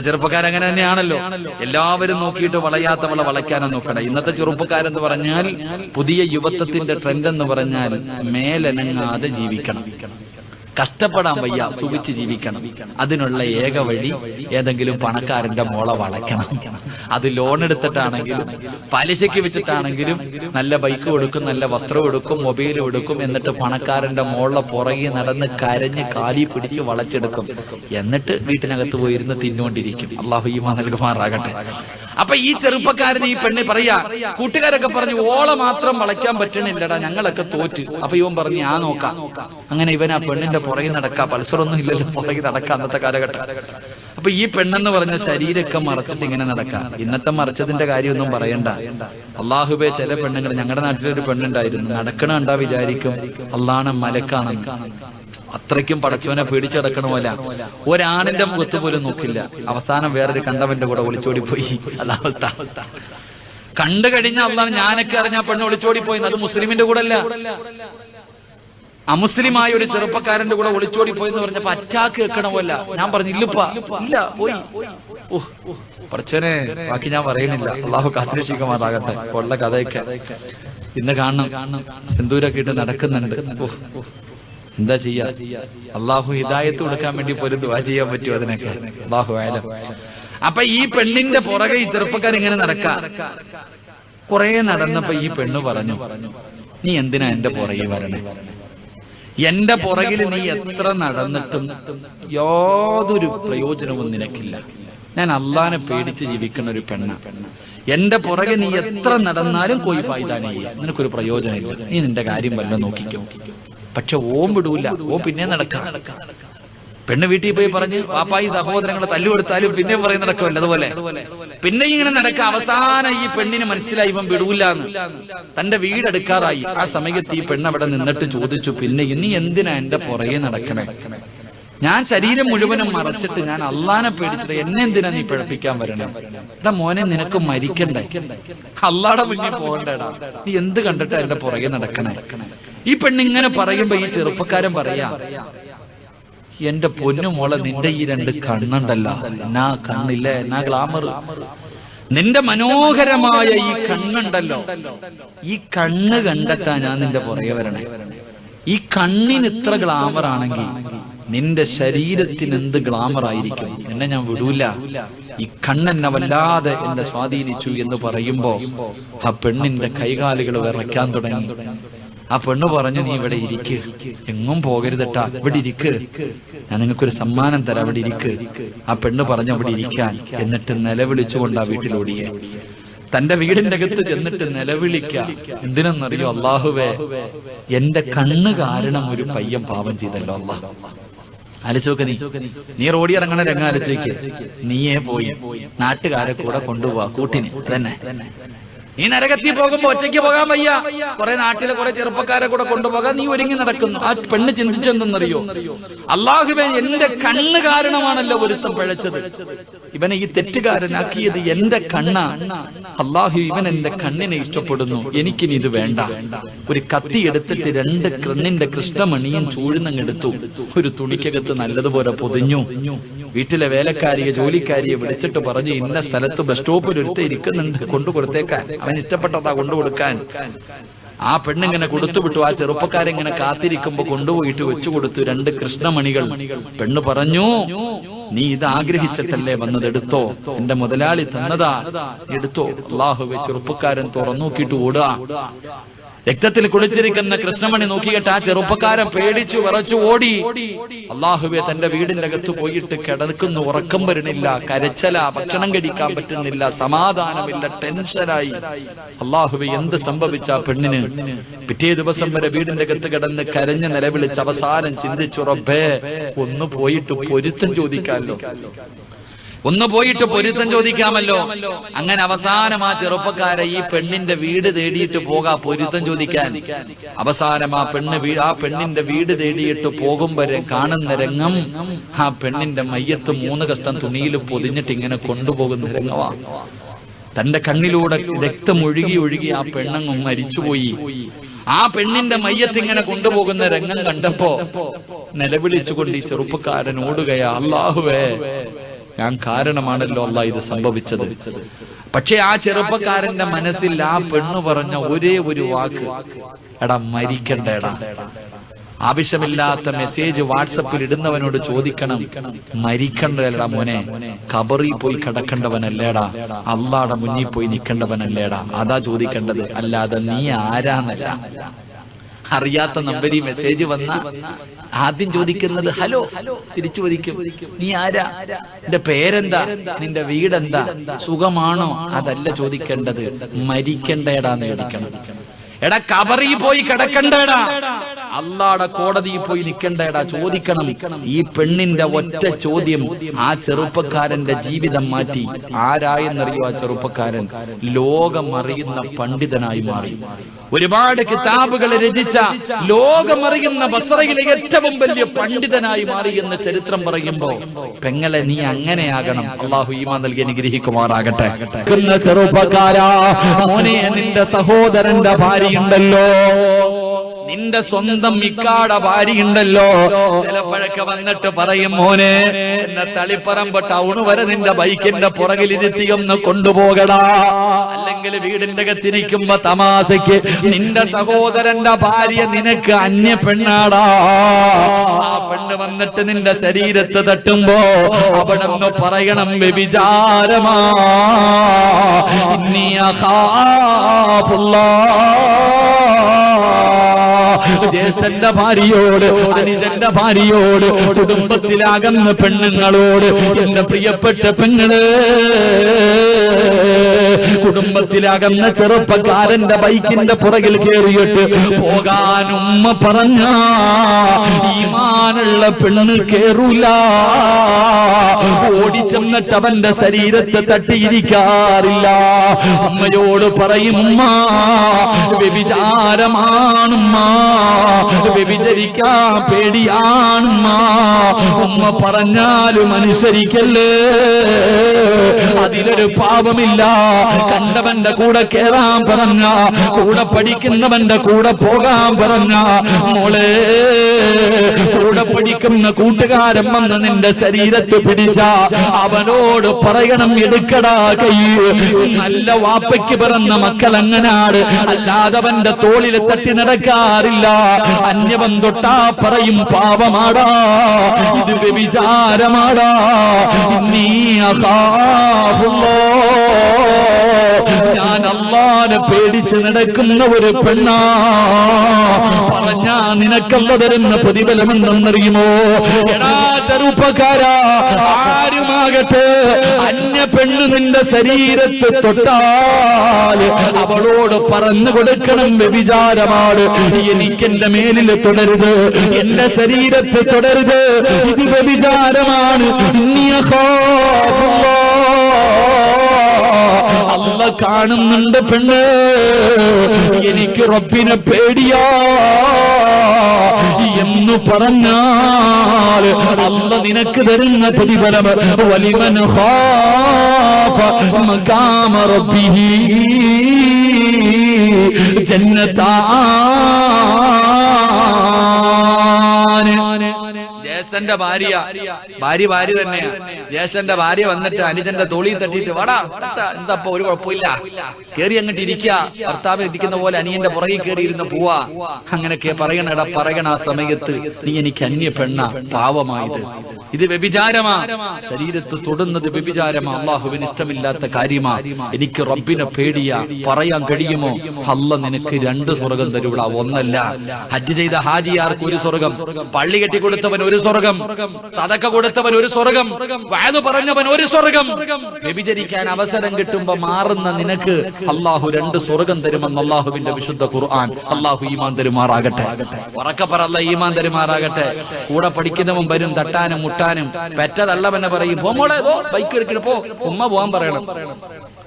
ചെറുപ്പക്കാരങ്ങനെ തന്നെയാണല്ലോ. എല്ലാവരും നോക്കിയിട്ട് വളയാത്തവളെ വളയ്ക്കാനും നോക്കണം. ഇന്നത്തെ ചെറുപ്പക്കാരെന്ന് പറഞ്ഞാൽ പുതിയ യുവത്വത്തിന്റെ ട്രെൻഡ് എന്ന് പറഞ്ഞാൽ മേലനങ്ങാതെ ജീവിക്കണം. കഷ്ടപ്പെടാൻ വയ്യ സുഖിച്ച് ജീവിക്കണം. അതിനുള്ള ഏക വഴി ഏതെങ്കിലും പണക്കാരന്റെ മോളെ വളയ്ക്കണം. അത് ലോൺ എടുത്തിട്ടാണെങ്കിലും പലിശയ്ക്ക് വെച്ചിട്ടാണെങ്കിലും നല്ല ബൈക്ക് കൊടുക്കും നല്ല വസ്ത്രം എടുക്കും മൊബൈൽ എടുക്കും എന്നിട്ട് പണക്കാരന്റെ മോളെ പുറകെ നടന്ന് കരഞ്ഞ് കാലി പിടിച്ച് വളച്ചെടുക്കും. എന്നിട്ട് വീട്ടിനകത്ത് പോയിരുന്ന് തിന്നുകൊണ്ടിരിക്കും. അള്ളാഹു ഈമ നൽകുമാറാകട്ടെ. അപ്പൊ ഈ ചെറുപ്പക്കാരൻ ഈ പെണ്ണി പറയാ കൂട്ടുകാരൊക്കെ പറഞ്ഞു ഓളെ മാത്രം വളയ്ക്കാൻ പറ്റണില്ലടാ ഞങ്ങളൊക്കെ തോറ്റ്. അപ്പൊ ഇവൻ പറഞ്ഞു ആ നോക്കാം. അങ്ങനെ ഇവൻ ആ പെണ്ണിന്റെ പുറകെ നടക്കാം. പൾസറൊന്നും ഇല്ലല്ലോ പുറകെ നടക്കാം അന്നത്തെ കാലഘട്ടം. അപ്പൊ ഈ പെണ്ണെന്ന് പറഞ്ഞ ശരീരമൊക്കെ മറച്ചിട്ട് ഇങ്ങനെ നടക്കാം. ഇന്നത്തെ മറച്ചതിന്റെ കാര്യമൊന്നും പറയണ്ട. അള്ളാഹുബെ ചില പെണ്ണുങ്ങൾ ഞങ്ങളുടെ നാട്ടിലൊരു പെണ്ണുണ്ടായിരുന്നു. നടക്കണ കണ്ടാ വിചാരിക്കും അള്ളാണ് മലക്കാണെന്ന്. അത്രയ്ക്കും പടച്ചവനെ പേടിച്ചടക്കണമല്ല. ഒരാണിന്റെ മുഖത്ത് പോലും നോക്കില്ല. അവസാനം വേറൊരു കണ്ടവന്റെ കൂടെ ഒളിച്ചോടി പോയി അതാവസ്ഥ കണ്ടു കഴിഞ്ഞ അള്ളാണ് ഞാനൊക്കെ അറിഞ്ഞ പെണ്ണ് ഒളിച്ചോടി പോയി അത് മുസ്ലിമിന്റെ കൂടെ അല്ല അമുസ്ലിമായ ഒരു ചെറുപ്പക്കാരന്റെ കൂടെ ഒളിച്ചോടി പോയി എന്ന് പറഞ്ഞപ്പോ അറ്റാക്ക് വെക്കണമല്ല ഞാൻ പറഞ്ഞു ഇല്ല പോയി. പറച്ചനെ ബാക്കി ഞാൻ പറയുന്നില്ല അള്ളാഹു കാത്തിരക്ഷിക്കുമാറാകട്ടെ. ഉള്ള കഥയൊക്കെ. ഇന്ന് കാണണം. സിന്ദൂരൊക്കെ ഇട്ട് നടക്കുന്നുണ്ട്. ഓ എന്താ ചെയ്യാ? അള്ളാഹു ഹിദായത്ത് കൊടുക്കാൻ വേണ്ടി പോലും ദുവാ ചെയ്യാൻ പറ്റുമോ അതിനൊക്കെ? അള്ളാഹു ആയാലും അപ്പൊ ഈ പെണ്ണിന്റെ പുറകെ ഈ ചെറുപ്പക്കാർ ഇങ്ങനെ നടക്കാ? കുറെ നടന്നപ്പോ ഈ പെണ്ണ് പറഞ്ഞു നീ എന്തിനാ എന്റെ പുറകിൽ വരണേ? എന്റെ പുറകിൽ നീ എത്ര നടന്നിട്ടും യാതൊരു പ്രയോജനവും നിനക്കില്ല. ഞാൻ അള്ളാനെ പേടിച്ച് ജീവിക്കുന്ന ഒരു പെണ്ണ. എന്റെ പുറകെ നീ എത്ര നടന്നാലും കോയി ഫായ്താനേ നിനക്കൊരു പ്രയോജനമില്ല. നീ നിന്റെ കാര്യം വല്ല നോക്കിക്കോ. പക്ഷെ ഓം വിടൂല ഓം പിന്നെ നടക്കാം. പെണ്ണ് വീട്ടിൽ പോയി പറഞ്ഞ് പാപ്പായി സഹോദരങ്ങളെ തല്ലുകൊടുത്താലും പിന്നെ പറയും നടക്കുമല്ലോ അതുപോലെ. പിന്നെ ഇങ്ങനെ നടക്ക അവസാനം ഈ പെണ്ണിന് മനസ്സിലായി ഇവൻ വിടൂലെന്ന് തന്റെ വീടെടുക്കാറായി ആ സമയത്ത് ഈ പെണ്ണ് അവിടെ നിന്നിട്ട് ചോദിച്ചു പിന്നെ ഇനി എന്തിനാ എന്റെ പുറകെ നടക്കണേ? ഞാൻ ശരീരം മുഴുവനും മറച്ചിട്ട് ഞാൻ അള്ളാനെ പേടിച്ചിട്ട് എന്നെ എന്തിനാ നീ പിഴപ്പിക്കാൻ വരണേ? എടാ മോനെ നിനക്ക് മരിക്കണ്ടേ? അള്ളാടെ മുന്നിൽ പോകണ്ടേടാ. നീ എന്ത് കണ്ടിട്ടാ എന്റെ പുറകെ നടക്കണേ? ഈ പെണ്ണിങ്ങനെ പറയുമ്പോ ഈ ചെറുപ്പക്കാരൻ പറയാ എന്റെ പൊന്നു മോളെ നിന്റെ ഈ രണ്ട് കണ്ണുണ്ടല്ലോ. എന്നാ കണ്ണില്ലേ എന്നാ ഗ്ലാമർ നിന്റെ മനോഹരമായ ഈ കണ്ണുണ്ടല്ലോ. ഈ കണ്ണ് കണ്ടിട്ടാ ഞാൻ നിന്റെ പുറകെ വരണേ. ഈ കണ്ണിന് ഇത്ര ഗ്ലാമർ ആണെങ്കിൽ നിന്റെ ശരീരത്തിന് എന്ത് ഗ്ലാമർ ആയിരിക്കും? എന്നെ ഞാൻ വിടൂല. ഈ കണ്ണെന്നെ വല്ലാതെ എന്നെ സ്വാധീനിച്ചു എന്ന് പറയുമ്പോ ആ പെണ്ണിന്റെ കൈകാലുകൾ വിറയ്ക്കാൻ തുടങ്ങി. ആ പെണ്ണ് പറഞ്ഞു നീ ഇവിടെ ഇരിക്ക്. എങ്ങും പോകരുതട്ടാ. ഇവിടെ ഇരിക്ക്. ഞാൻ നിങ്ങൾക്കൊരു സമ്മാനം തരാം. ഇവിടെ ഇരിക്ക്. ആ പെണ്ണ് പറഞ്ഞു അവിടെ ഇരിക്കാൻ. എന്നിട്ട് നിലവിളിച്ചുകൊണ്ട് ആ വീട്ടിലോടിയെ. തന്റെ വീടിന്റെ അകത്ത് ചെന്നിട്ട് നിലവിളിക്ക. എന്തിനെന്നറിയോ അള്ളാഹുവേ? എന്റെ കണ്ണ് കാരണം ഒരു പയ്യൻ പാപം ചെയ്തല്ലോ അള്ളാഹ് അലച്ചോക്ക് നീ. നീ റോഡി ഇറങ്ങണ രംഗം ആലോചിക്ക് നീയേ പോയി. നാട്ടുകാരെ കൂടെ കൊണ്ടുപോവാ. കൂട്ടിന്. തന്നെ നീ നരകത്തിൽ പോകുമ്പോ ഒറ്റയ്ക്ക് പോകാൻ വയ്യ. കുറെ നാട്ടിലെ കുറെ ചെറുപ്പക്കാരെ കൂടെ കൊണ്ടുപോകാൻ നീ ഒരുങ്ങി നടക്കുന്നു. ആ പെണ്ണ് ചിന്തിച്ചെന്തെന്നറിയോ അള്ളാഹുബെ എന്റെ കണ്ണ് കാരണമാണല്ലോ ഒരുത്തം പിഴച്ചത്. ഇവനെ ഈ തെറ്റുകാരനാക്കിയത് എന്റെ കണ്ണാണ് അള്ളാഹു ഇവൻ എന്റെ കണ്ണിനെ ഇഷ്ടപ്പെടുന്നു. എനിക്കിനി ഇത് വേണ്ട. ഒരു കത്തി എടുത്തിട്ട് രണ്ട് കണ്ണിന്റെ കൃഷ്ണമണിയും ചൂഴ്ന്നങ്ങെടുത്തു ഒരു തുണിക്കകത്ത് നല്ലതുപോലെ പൊതിഞ്ഞു. വീട്ടിലെ വേലക്കാരിയെ ജോലിക്കാരിയെ വിളിച്ചിട്ട് പറഞ്ഞ് ഇന്ന സ്ഥലത്ത് ബസ് സ്റ്റോപ്പിൽ ഒരുത്ത ഇരിക്കുന്നുണ്ട് കൊണ്ടു കൊടുത്തേക്കാൻ. അവൻ ഇഷ്ടപ്പെട്ടതാ കൊണ്ടുകൊടുക്കാൻ ആ പെണ്ണിങ്ങനെ കൊടുത്തുവിട്ടു ആ ചെറുപ്പക്കാരിങ്ങനെ കാത്തിരിക്കുമ്പോ കൊണ്ടുപോയിട്ട് വെച്ചു കൊടുത്തു രണ്ട് കൃഷ്ണമണികൾ. പെണ്ണ് പറഞ്ഞു നീ ഇത് ആഗ്രഹിച്ചിട്ടല്ലേ വന്നത്? എടുത്തോ. എന്റെ മുതലാളി തന്നതാ. എടുത്തോ. അള്ളാഹുവെ ചെറുപ്പക്കാരൻ തുറന്നു നോക്കിയിട്ട് ഓടുക. രക്തത്തിൽ കുളിച്ചിരിക്കുന്ന കൃഷ്ണമണി നോക്കിയിട്ട് ആ ചെറുപ്പക്കാരൻ പേടിച്ചു വിറച്ചു ഓടി. അള്ളാഹുബെ തന്റെ വീടിന്റെ അകത്ത് പോയിട്ട് കിടക്കുന്നു ഉറക്കം വരണില്ല കരച്ചല ഭക്ഷണം കഴിക്കാൻ പറ്റുന്നില്ല സമാധാനമില്ല ടെൻഷനായി. അള്ളാഹുബെ എന്ത് സംഭവിച്ച പെണ്ണിന്? പിറ്റേ ദിവസം വരെ വീടിന്റെ അകത്ത് കിടന്ന് കരഞ്ഞ് നിലവിളിച്ച് അവസാനം ചിന്തിച്ചു റബ്ബേ ഒന്ന് പോയിട്ട് പൊരുത്തം ചോദിക്കാമല്ലോ. ഒന്ന് പോയിട്ട് പൊരുത്തം ചോദിക്കാമല്ലോ. അങ്ങനെ അവസാനം ആ ചെറുപ്പക്കാരെ ഈ പെണ്ണിന്റെ വീട് തേടിയിട്ട് പോകാ പൊരുത്തം ചോദിക്കാൻ. അവസാനം ആ പെണ്ണ് ആ പെണ്ണിന്റെ വീട് തേടിയിട്ട് പോകും വരെ കാണുന്ന രംഗം ആ പെണ്ണിന്റെ മയ്യത്ത് മൂന്ന് കഷ്ടം തുണിയിൽ പൊതിഞ്ഞിട്ട് ഇങ്ങനെ കൊണ്ടുപോകുന്ന രംഗമാ. തന്റെ കണ്ണിലൂടെ രക്തം ഒഴുകി ഒഴുകി ആ പെണ്ണങ്ങ് മരിച്ചുപോയി. ആ പെണ്ണിന്റെ മയ്യത്ത് ഇങ്ങനെ കൊണ്ടുപോകുന്ന രംഗം കണ്ടപ്പോ നിലവിളിച്ചുകൊണ്ട് ഈ ചെറുപ്പക്കാരൻ ഓടുകയാ അള്ളാഹുവേ ഞാൻ കാരണമാണല്ലോ അല്ല ഇത് സംഭവിച്ചത്. പക്ഷെ ആ ചെറുപ്പക്കാരന്റെ മനസ്സിൽ ആ പെണ്ണ് പറഞ്ഞ ഒരേ ഒരു വാക്ക് എടാ മരിക്കണ്ടേടാ. ആവശ്യമില്ലാത്ത മെസ്സേജ് വാട്സപ്പിൽ ഇടുന്നവനോട് ചോദിക്കണം മരിക്കണ്ടല്ലേടാ മോനെ കബറിൽ പോയി കിടക്കേണ്ടവനല്ലേടാ അള്ളാടെ മുന്നിൽ പോയി നിൽക്കേണ്ടവനല്ലേടാ. അതാ ചോദിക്കേണ്ടത് അല്ലാതെ നീ ആരാന്നല്ല. അറിയാത്ത നമ്പരി മെസ്സേജ് വന്ന ആദ്യം ചോദിക്കുന്നത് ഹലോ തിരിച്ചു ചോദിക്കും. നീ ആരാ? നിന്റെ പേരെന്താ? നിന്റെ വീടെന്താ? സുഖമാണോ? അതല്ല ചോദിക്കേണ്ടത്. മരിക്കണ്ടേടാന്ന് ചോദിക്കണം എടാ കബറിൽ പോയി കിടക്കണ്ടേടാ. അള്ളാടെ കോടതിയിൽ പോയി നിൽക്കണ്ടേടാ ചോദിക്കണം. ഈ പെണ്ണിന്റെ ഒറ്റ ചോദ്യം ആ ചെറുപ്പക്കാരന്റെ ജീവിതം മാറ്റി. ആരായെന്നറിയോ ആ ചെറുപ്പക്കാരൻ? ലോകം അറിയുന്ന പണ്ഡിതനായി മാറി. ഒരുപാട് കിതാബുകൾ രചിച്ച ലോകമറിയുന്ന ബസറയിലെ ഏറ്റവും വലിയ പണ്ഡിതനായി മാറി എന്ന് ചരിത്രം പറയുമ്പോ പെങ്ങളെ നീ അങ്ങനെയാകണം. അള്ളാഹു ഈമാ നൽകി അനുഗ്രഹിക്കുമാറാകട്ടെ. ചെറുപ്പക്കാരാ മോനെ നിന്റെ സഹോദരന്റെ ഭാര്യയുണ്ടല്ലോ. നിന്റെ സ്വന്തം മിക്കാട ഭാര്യയുണ്ടല്ലോ. ചിലപ്പോഴൊക്കെ വന്നിട്ട് പറയും മോനെ എന്നെ തളിപ്പറമ്പ് ടൗണ് വരെ നിന്റെ ബൈക്കിന്റെ പുറകിലിരുത്തി ഒന്ന് കൊണ്ടുപോകടാ. അല്ലെങ്കിൽ വീടിന്റെ അകത്തിരിക്കുമ്പോ തമാശയ്ക്ക് നിന്റെ സഹോദരന്റെ ഭാര്യ നിനക്ക് അന്യ പെണ്ണാടാ. ആ പെണ്ണ് വന്നിട്ട് നിന്റെ ശരീരത്ത് തട്ടുമ്പോ അവിടെ ഒന്ന് പറയണം വ്യഭിചാരമാ. ജ്യേഷ്ഠന്റെ ഭാര്യയോട് അനുജന്റെ ഭാര്യയോട് കുടുംബത്തിലാകുന്ന പെണ്ണുങ്ങളോട് എന്റെ പ്രിയപ്പെട്ട പെണ്ണുകൾ കുടുംബത്തിലാകുന്ന ചെറുപ്പക്കാരന്റെ ബൈക്കിന്റെ പുറകിൽ കയറിയിട്ട് പോകാൻ ഉമ്മ പറഞ്ഞ ഈമാനുള്ള പെണ്ണ് കേറൂല. ഓടിച്ചെന്നിട്ട് അവന്റെ ശരീരത്തെ തട്ടിയിരിക്കാറില്ല. അമ്മയോട് പറയും വ്യഭിചാരമാണുമ്മ. വ്യഭിചരിക്കാൻ പേടിയാണുമ്മ. ഉമ്മ പറഞ്ഞാലും അനുസരിക്കല്ലേ? അതിലൊരു പാപമില്ല. കണ്ടവന്റെ കൂടെ കേറാൻ പറഞ്ഞ കൂടെ പഠിക്കുന്നവന്റെ കൂടെ പോകാൻ പറഞ്ഞ മോളെ കൂടെ പഠിക്കുന്ന കൂട്ടുകാരൻ വന്ന് നിന്റെ ശരീരത്ത് പിടിച്ച അവനോട് പറയണം എടുക്കടാ കൈ നല്ല വാപ്പയ്ക്ക് പിറന്ന മക്കൾ അല്ലാതെ അല്ലാതവന്റെ തോളിൽ തട്ടി നടക്കാറില്ല അന്യവൻ തൊട്ടാ പറയും പാപമാടാ ഇത് വ്യഭിചാരമാടാ നീ അസാഹുല്ലോ ഞാൻ അള്ളാനെ പേടിച്ച് നടക്കുന്ന ഒരു പെണ്ണാ. പറഞ്ഞാ നിനക്കല്ല തരുന്ന പ്രതിഫലമെന്തെന്നറിയുമോ? എടാ ചെറുപ്പക്കാരാ ആരുമാകട്ടെ അന്യ പെണ്ണ് നിന്റെ ശരീരത്തെ തൊട്ടാൽ അവളോട് പറഞ്ഞു കൊടുക്കണം വ്യഭിചാരമാണ്. എനിക്കെന്റെ മേലിൽ തുടരുത് എന്റെ ശരീരത്തെ തുടരുത്. ഇത് വ്യഭിചാരമാണ്. അല്ല കാണുന്നുണ്ട് പെണ്ണ്. എനിക്ക് റബ്ബിനെ പേടിയാ. എന്ന് പറഞ്ഞാൽ അല്ല നിനക്ക് തരുന്ന പ്രതിഫലം വലിമൻ റബ്ബിഹി. ജന്നത്താൻ ജ്യേഷ്ഠന്റെ ഭാര്യ. ഭാര്യ ഭാര്യ തന്നെയാ. ജ്യേഷ്ഠന്റെ ഭാര്യ വന്നിട്ട് അനുജന്റെ തോളിൽ തട്ടിട്ട് വാടാ എന്താ ഒരു കുഴപ്പമില്ല. കേറി അങ്ങോട്ട് ഇരിക്കുക. ഭർത്താവ് ഇരിക്കുന്ന പോലെ അനിയന്റെ പുറകിൽ കയറി ഇരുന്ന് പോവാ. അങ്ങനെയൊക്കെ പറയണടാ പറയണ ആ സമയത്ത് നീ എനിക്ക് അന്യ പെണ്ണ പാവമായത്. ഇത് വ്യഭിചാരമാ. ശരീരത്ത് തൊടുന്നത് വ്യഭിചാരമാ. അള്ളാഹുവിന് ഇഷ്ടമില്ലാത്ത കാര്യമാ. എനിക്ക് റബ്ബിനെ പേടിയാ. പറയാൻ കഴിയുമോ? അല്ല നിനക്ക് രണ്ട് സ്വർഗം തരൂടാ. ഒന്നല്ല. ഹജ്ജ് ചെയ്ത ഹാജിയാർക്ക് ഒരു സ്വർഗം. പള്ളി കെട്ടിക്കൊടുത്തവൻ ഒരു സ്വർഗം. സതക്ക കൊടുത്തവൻ ഒരു സ്വർഗം. വയത് പറഞ്ഞവൻ ഒരു സ്വർഗം. വ്യഭിചരിക്കാൻ അവസരം കിട്ടുമ്പോ മാറുന്ന നിനക്ക് അള്ളാഹു രണ്ട് സ്വർഗം തരുമെന്ന് അള്ളാഹുവിന്റെ വിശുദ്ധ ഖുർആൻ. അള്ളാഹു ഈമാൻ തരുമാറാകട്ടെ. ഉറക്കപ്പറ അല്ല ഈമാൻ തരുമാറാകട്ടെ. കൂടെ പഠിക്കുന്നവൻ വരും തട്ടാനും മുട്ടാനും. പെറ്റതല്ലവനെ പറയും പോ മോളെ പോ ബൈക്ക് എടുക്കണം പോ. ഉമ്മ പോവാൻ പറയണം.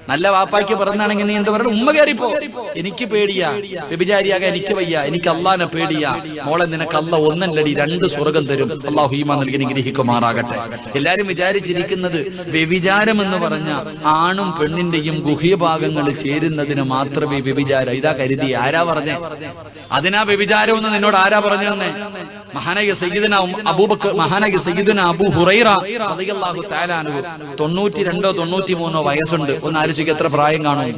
നല്ല വാപ്പായ്ക്ക് പിറന്നാണെങ്കിൽ നീ എന്താ പറയുക ഉമ്മ കയറിപ്പോ. എനിക്ക് പേടിയാ. വ്യഭിചാരിയാകാൻ എനിക്ക് വയ്യ. എനിക്ക് അള്ളാനെ പേടിയാ. മോളെ നിനക്ക് അല്ല ഒന്നല്ലടി രണ്ട് സ്വർഗം തരും. അള്ളാഹു ഹീമ നൽകി നിഗ്രഹിക്കുമാറാകട്ടെ എല്ലാരും വിചാരിച്ചിരിക്കുന്നത് വ്യഭിചാരം എന്ന് പറഞ്ഞ ആണും പെണ്ണിന്റെയും ഗുഹ്യഭാഗങ്ങൾ ചേരുന്നതിന് മാത്രമേ വ്യഭിചാരം ഇതാ കരുതി. ആരാ പറഞ്ഞേ? അതിനാ വ്യഭിചാരം എന്ന് നിന്നോട് ആരാ പറഞ്ഞു തന്നെ മഹാനായ സയ്യിദന അബൂബക്കർ മഹാനായ സയ്യിദന അബൂ ഹുറൈറ റളിയല്ലാഹു തആല അൻഹു തൊണ്ണൂറ്റി രണ്ടോ തൊണ്ണൂറ്റി മൂന്നോ വയസ്സുണ്ട്. ഒന്ന് ആലോചിക്കുക എത്ര പ്രായം കാണും.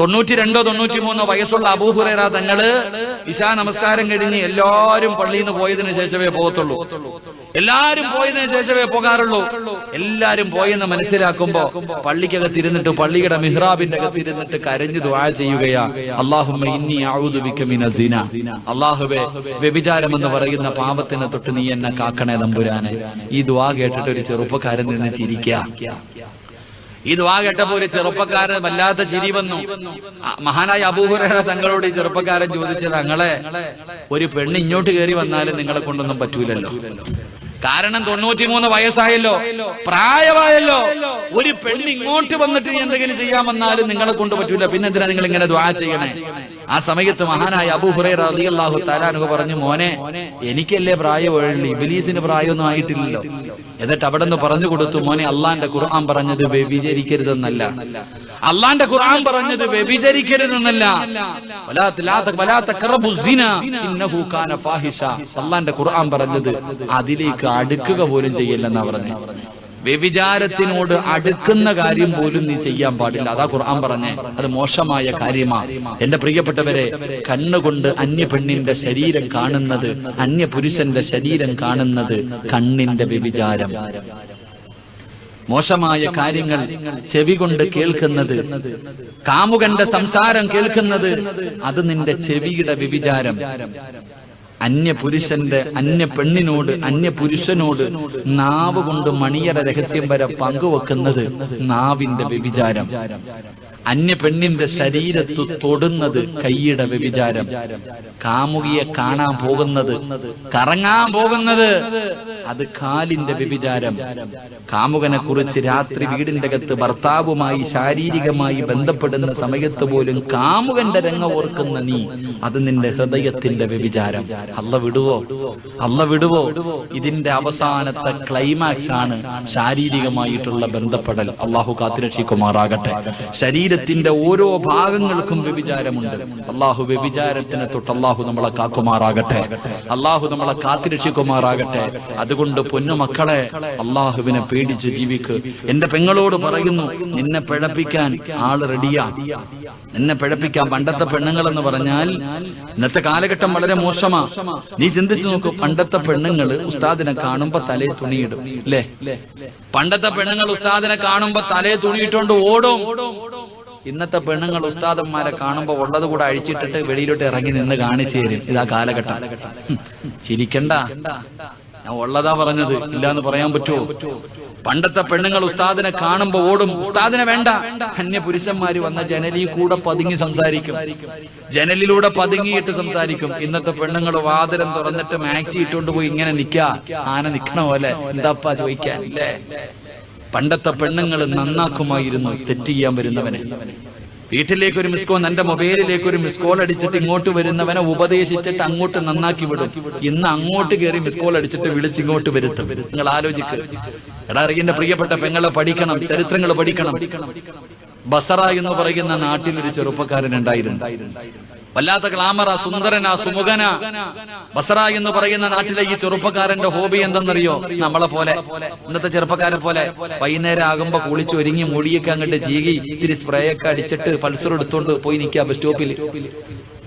തൊണ്ണൂറ്റി രണ്ടോ തൊണ്ണൂറ്റി മൂന്നോ വയസ്സുള്ള അബൂ ഹുറൈറ തങ്ങൾ ഇശാ നമസ്കാരം കഴിഞ്ഞ് എല്ലാവരും പള്ളിയിൽ നിന്ന് പോയതിനു ശേഷമേ പോകത്തുള്ളൂ. എല്ലാരും പോയതിനു ശേഷമേ പോകാറുള്ളൂ. എല്ലാരും പോയെന്ന് മനസ്സിലാക്കുമ്പോ പള്ളിക്കകത്ത് ഇരുന്നിട്ട് പള്ളിയുടെ മിഹ്റാബിന്റെ അകത്ത് ഇരുന്നിട്ട് കരഞ്ഞു ദുആ ചെയ്യുകയാ. അള്ളാഹുമ്മ ഇന്നി അഊദു ബിക മിന സിന. അള്ളാഹുവേ വ്യഭിചാരം എന്ന് പറയുന്ന പാപത്തിനെ തൊട്ട് നീ എന്നെ കാക്കണേ തമ്പുരാനെ. ഈ ദ്വാ കേട്ടിട്ട് ഒരു ചെറുപ്പക്കാരൻ നിന്ന് ചിരിക്കുക ഈ ദ്വാ കേട്ടപ്പോ ഒരു ചെറുപ്പക്കാരൻ വല്ലാത്ത ചിരി വന്നു. മഹാനായ അബൂഹുറ തങ്ങളോട് ഈ ചെറുപ്പക്കാരൻ ചോദിച്ചത് തങ്ങളെ ഒരു പെണ്ണ് ഇങ്ങോട്ട് കയറി വന്നാലും നിങ്ങളെ കൊണ്ടൊന്നും പറ്റൂലല്ലോ. കാരണം തൊണ്ണൂറ്റിമൂന്ന് വയസ്സായല്ലോ. പ്രായമായല്ലോ. ഒരു പെണ്ണ് ഇങ്ങോട്ട് വന്നിട്ട് എന്തെങ്കിലും ചെയ്യാൻ വന്നാലും നിങ്ങളെ കൊണ്ട് പറ്റൂല. പിന്നെ എന്തിനാ നിങ്ങൾ ഇങ്ങനെ ദ്വാ ചെയ്യണേ? ആ സമയത്ത് മഹാനായ അബുഹുറാഹു റളിയല്ലാഹു തആലാനു പറഞ്ഞു മോനെ എനിക്കല്ലേ പ്രായമുള്ളൂ ഇബിലീസിന് പ്രായമൊന്നും ആയിട്ടില്ലല്ലോ. എന്നിട്ട് അവിടെ നിന്ന് പറഞ്ഞു കൊടുത്തു മോനെ അള്ളാന്റെ ഖുർആൻ പറഞ്ഞത് വ്യഭിചരിക്കരുതെന്നല്ല അള്ളാന്റെ ഖുർആൻ പറഞ്ഞത് വ്യഭിചരിക്കരുതെന്നല്ല. അള്ളാന്റെ ഖുർആൻ പറഞ്ഞത് അതിലേക്ക് അടുക്കുക പോലും ചെയ്യില്ലെന്നാ പറഞ്ഞു. വ്യഭിചാരത്തിനോട് അടുക്കുന്ന കാര്യം പോലും നീ ചെയ്യാൻ പാടില്ല. അതാ ഖുർആൻ പറഞ്ഞേ. അത് മോശമായ കാര്യമാ. എന്റെ പ്രിയപ്പെട്ടവരെ കണ്ണുകൊണ്ട് അന്യ പെണ്ണിന്റെ ശരീരം കാണുന്നത് അന്യ പുരുഷന്റെ ശരീരം കാണുന്നത് കണ്ണിന്റെ വ്യഭിചാരം. മോശമായ കാര്യങ്ങൾ ചെവി കൊണ്ട് കേൾക്കുന്നത്. കാമുകന്റെ സംസാരം കേൾക്കുന്നത് അത് നിന്റെ ചെവിയുടെ വ്യഭിചാരം. അന്യ പുരുഷന്റെ അന്യ പെണ്ണിനോട് അന്യ പുരുഷനോട് നാവ് കൊണ്ട് മണിയറ രഹസ്യം വരെ പങ്കുവെക്കുന്നത് നാവിന്റെ വ്യഭിചാരം. അന്യ പെണ്ണിന്റെ ശരീരത്ത് തൊടുന്നത് കൈയുടെ വ്യഭിചാരം. കാമുകിയെ കാണാൻ പോകുന്നത് കറങ്ങാൻ പോകുന്നത് അത് കാലിന്റെ വ്യഭിചാരം. കാമുകനെ കുറിച്ച് രാത്രി വീടിന്റെ അകത്ത് ഭർത്താവുമായി ശാരീരികമായി ബന്ധപ്പെടുന്ന സമയത്ത് പോലും കാമുകന്റെ രംഗം ഓർക്കുന്ന നീ അത് നിന്റെ ഹൃദയത്തിന്റെ വ്യഭിചാരം. അല്ല വിടുവോ? അല്ല വിടുവോ? ഇതിന്റെ അവസാനത്തെ ക്ലൈമാക്സ് ആണ് ശാരീരികമായിട്ടുള്ള ബന്ധപ്പെടൽ. അള്ളാഹു കാത്തിരക്ഷിക്കുമാറാകട്ടെ. ശരീരത്തിന്റെ ഓരോ ഭാഗങ്ങൾക്കും വ്യഭിചാരമുണ്ട്. അള്ളാഹു വ്യഭിചാരത്തിനെ തൊട്ട് അള്ളാഹു നമ്മളെ കാക്കുമാറാകട്ടെ. അള്ളാഹു നമ്മളെ കാത്തിരക്ഷിക്കുമാറാകട്ടെ. അതുകൊണ്ട് പൊന്നുമക്കളെ അള്ളാഹുവിനെ പേടിച്ച് ജീവിക്ക്. എന്റെ പെങ്ങളോട് പറയുന്നു നിന്നെ പിഴപ്പിക്കാൻ ആൾ റെഡിയാ. നിന്നെ പിഴപ്പിക്കാൻ പണ്ടത്തെ പെണ്ണുങ്ങൾ എന്ന് പറഞ്ഞാൽ ഇന്നത്തെ കാലഘട്ടം വളരെ മോശമാ. നീ ചിന്തിച്ചു നോക്കൂ പണ്ടത്തെ പെണ്ണുങ്ങൾ ഉസ്താദിനെ കാണുമ്പോ തലേ തുണിയിടും അല്ലേ പണ്ടത്തെ പെണ്ണുങ്ങൾ ഉസ്താദിനെ കാണുമ്പോ തലേ തുണിയിട്ടുകൊണ്ട് ഓടും. ഇന്നത്തെ പെണ്ണുങ്ങൾ ഉസ്താദന്മാരെ കാണുമ്പോൾ ഉള്ളത് കൂടെ അഴിച്ചിട്ടിട്ട് വെളിയിലോട്ട് ഇറങ്ങി നിന്ന് കാണിച്ചു തരും. ഇതാ കാലഘട്ടം. ചിരിക്കണ്ട. ഞാൻ ഉള്ളതാ പറഞ്ഞത്. ഇല്ലാന്ന് പറയാൻ പറ്റുമോ? പണ്ടത്തെ പെണ്ണുങ്ങൾ ഉസ്താദിനെ കാണുമ്പോ ഓടും. ഉസ്താദിനെ വേണ്ട. അന്യ പുരുഷന്മാര് വന്ന ജനലിൽ കൂടെ പതുങ്ങി സംസാരിക്കും. ജനലിലൂടെ പതുങ്ങിയിട്ട് സംസാരിക്കും. ഇന്നത്തെ പെണ്ണുങ്ങൾ വാതിലം തുറന്നിട്ട് മാക്സി ഇട്ടുകൊണ്ട് പോയി ഇങ്ങനെ നിക്കാ. ആന നിക്കണ പോലെ. എന്താപ്പാ ചോദിക്കാൻ? ഇല്ലേ? പണ്ടത്തെ പെണ്ണുങ്ങൾ നന്നാക്കുമായിരുന്നു തെറ്റ് ചെയ്യാൻ വരുന്നവനെ. വീട്ടിലേക്ക് ഒരു മിസ് കോൾ എന്റെ മൊബൈലിലേക്ക് ഒരു മിസ് കോൾ അടിച്ചിട്ട് ഇങ്ങോട്ട് വരുന്നവനെ ഉപദേശിച്ചിട്ട് അങ്ങോട്ട് നന്നാക്കി വിടും. ഇന്ന് അങ്ങോട്ട് കയറി മിസ് കോൾ അടിച്ചിട്ട് വിളിച്ച് ഇങ്ങോട്ട് വരുത്തും. നിങ്ങൾ ആലോചിക്കുക എടാ അറിയേണ്ട പ്രിയപ്പെട്ട പെങ്ങളെ പഠിക്കണം ചരിത്രങ്ങൾ പഠിക്കണം. ബസറ എന്ന് പറയുന്ന നാട്ടിൽ ഒരു ചെറുപ്പക്കാരൻ ഉണ്ടായിരുന്നു. വല്ലാത്ത ഗ്ലാമറ സുന്ദരന സുമുഖന. ബസറ എന്ന് പറയുന്ന നാട്ടിലെ ഈ ചെറുപ്പക്കാരന്റെ ഹോബി എന്തെന്നറിയോ? നമ്മളെ പോലെ. ഇന്നത്തെ ചെറുപ്പക്കാരെ പോലെ. വൈകുന്നേരം ആകുമ്പോ കുളിച്ച് ഒരുങ്ങി മുടിയൊക്കെ അങ്ങോട്ട് ചീകി ഇത്തിരി സ്പ്രേ ഒക്കെ അടിച്ചിട്ട് പൾസർ എടുത്തോണ്ട് പോയി നിൽക്കുക ബസ് സ്റ്റോപ്പിൽ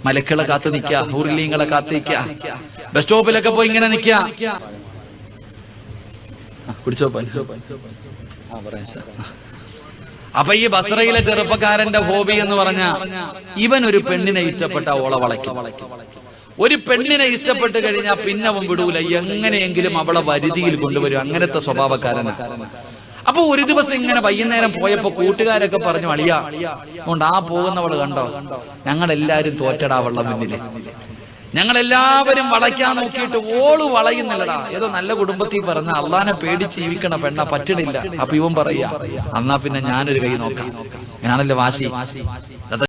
മലക്കളെ കാത്തു നിൽക്കുക ഹൂർലീങ്ങളെ കാത്തു നിൽക്കുക ബസ് സ്റ്റോപ്പിലൊക്കെ പോയി ഇങ്ങനെ നിൽക്കുക കുടിച്ചോ ആ പറയാം സാർ അപ്പൊ ഈ ബസറയിലെ ചെറുപ്പക്കാരന്റെ ഹോബി എന്ന് പറഞ്ഞ ഇവൻ ഒരു പെണ്ണിനെ ഇഷ്ടപ്പെട്ട ഓള വളയ്ക്കും. ഒരു പെണ്ണിനെ ഇഷ്ടപ്പെട്ട് കഴിഞ്ഞാൽ പിന്നെ അവൻ വിടൂല. എങ്ങനെയെങ്കിലും അവളെ വരുതിയിൽ കൊണ്ടുവരും. അങ്ങനത്തെ സ്വഭാവക്കാരനാണ് അപ്പൊ ഒരു ദിവസം ഇങ്ങനെ വൈകുന്നേരം പോയപ്പോ കൂട്ടുകാരൊക്കെ പറഞ്ഞു അളിയാ അതുകൊണ്ട് ആ പോകുന്നവൾ കണ്ടോ? ഞങ്ങളെല്ലാരും തോറ്റടാ അവളുടെ മുന്നിൽ. ഞങ്ങൾ എല്ലാവരും വളയ്ക്കാൻ നോക്കിയിട്ട് ഓൾ വളയുന്നില്ലടാ. ഏതോ നല്ല കുടുംബത്തിൽ പറഞ്ഞ അള്ളാനെ പേടി ജീവിക്കണ പെണ്ണ പറ്റണില്ല. അപ്പൊ ഇവൻ പറയാ എന്നാ പിന്നെ ഞാനൊരു കൈ നോക്കാം. ഞാനല്ലേ വാശി?